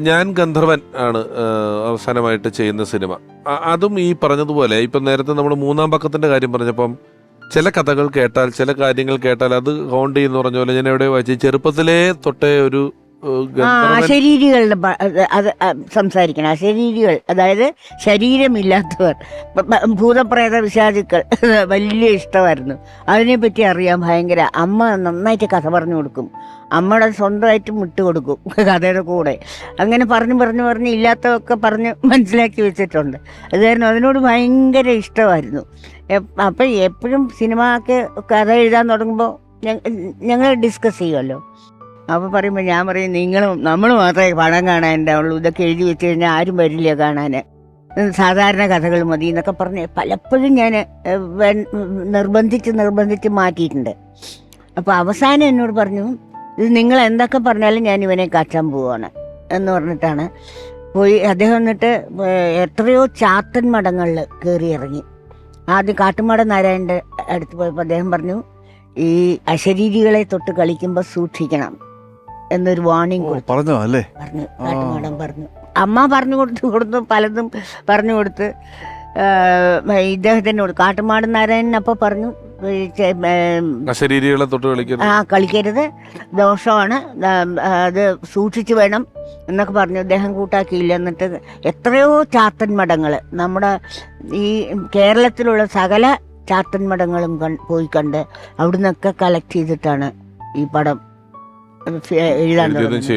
ഞാൻ ഗന്ധർവൻ ആണ് അവസാനമായിട്ട് ചെയ്യുന്ന സിനിമ. അതും ഈ പറഞ്ഞതുപോലെ ഇപ്പം നേരത്തെ നമ്മൾ മൂന്നാം പക്കത്തിന്റെ കാര്യം പറഞ്ഞപ്പം ചില കഥകൾ കേട്ടാൽ ചില കാര്യങ്ങൾ കേട്ടാൽ അത് ഹോണ്ട് ചെയ്യുന്ന പറഞ്ഞ പോലെ ഞാൻ എവിടെ വായിച്ചു ചെറുപ്പത്തിലേ തൊട്ടേ ഒരു അശരീരികളുടെ പ- അത് സംസാരിക്കണം. അശരീരികൾ അതായത് ശരീരമില്ലാത്തവർ ഭൂതപ്രേത വിശാചുക്കൾ വലിയ ഇഷ്ടമായിരുന്നു. അതിനെപ്പറ്റി അറിയാൻ ഭയങ്കര അമ്മ നന്നായിട്ട് കഥ പറഞ്ഞു കൊടുക്കും. അമ്മയുടെ സ്വന്തമായിട്ട് മുട്ട് കൊടുക്കും കഥയുടെ കൂടെ. അങ്ങനെ പറഞ്ഞു പറഞ്ഞു പറഞ്ഞ് ഇല്ലാത്തതൊക്കെ പറഞ്ഞ് മനസ്സിലാക്കി വെച്ചിട്ടുണ്ട്. അത് കാരണം അതിനോട് ഭയങ്കര ഇഷ്ടമായിരുന്നു. അപ്പം എപ്പോഴും സിനിമക്ക് കഥ എഴുതാൻ തുടങ്ങുമ്പോൾ ഞങ്ങൾ ഡിസ്കസ് ചെയ്യുമല്ലോ അപ്പോൾ പറയുമ്പോൾ ഞാൻ പറയും നിങ്ങളും നമ്മൾ മാത്രമേ പടം കാണാൻ ഉണ്ടാവുള്ളൂ ഇതൊക്കെ എഴുതി വെച്ച് കഴിഞ്ഞാൽ ആരും വരില്ല കാണാൻ സാധാരണ കഥകൾ മതി എന്നൊക്കെ പറഞ്ഞ് പലപ്പോഴും ഞാൻ നിർബന്ധിച്ച് നിർബന്ധിച്ച് മാറ്റിയിട്ടുണ്ട്. അപ്പോൾ അവസാനം എന്നോട് പറഞ്ഞു ഇത് നിങ്ങൾ എന്തൊക്കെ പറഞ്ഞാലും ഞാൻ ഇവനെ കാച്ചാൻ പോവാണ്. എന്ന് പറഞ്ഞിട്ടാണ് പോയി. അദ്ദേഹം എന്നിട്ട് എത്രയോ ചാത്തൻ മഠങ്ങളിൽ കയറി ഇറങ്ങി. ആദ്യം കാട്ടുമട നാരായണന്റെ അടുത്ത് പോയപ്പോൾ അദ്ദേഹം പറഞ്ഞു ഈ അശരീരികളെ തൊട്ട് കളിക്കുമ്പോൾ സൂക്ഷിക്കണം. എന്നൊരു വാണിംഗ് കൊടുത്തു. പറഞ്ഞു അല്ലേ? പറഞ്ഞു കാട്ടുമാടൻ പറഞ്ഞു. അമ്മ പറഞ്ഞു കൊടുത്തു കൊടുത്തു പലതും പറഞ്ഞു കൊടുത്ത് ഇദ്ദേഹത്തിനോട് കാട്ടുമാടൻ നാരായണൻ അപ്പോൾ പറഞ്ഞു തൊട്ട് കളിക്കരുത്. ആ കളിക്കരുത്. ദോഷമാണ്. അത് സൂക്ഷിച്ചു വേണം എന്നൊക്കെ പറഞ്ഞു. അദ്ദേഹം കൂട്ടാക്കിയില്ല എന്നിട്ട് എത്രയോ ചാത്തൻ മഠങ്ങൾ നമ്മുടെ ഈ കേരളത്തിലുള്ള സകല ചാത്തൻ മഠങ്ങളും പോയി കണ്ട് അവിടുന്നൊക്കെ കളക്ട് ചെയ്തിട്ടാണ് ഈ പടം എഴുതാൻ തുടങ്ങുന്നത്.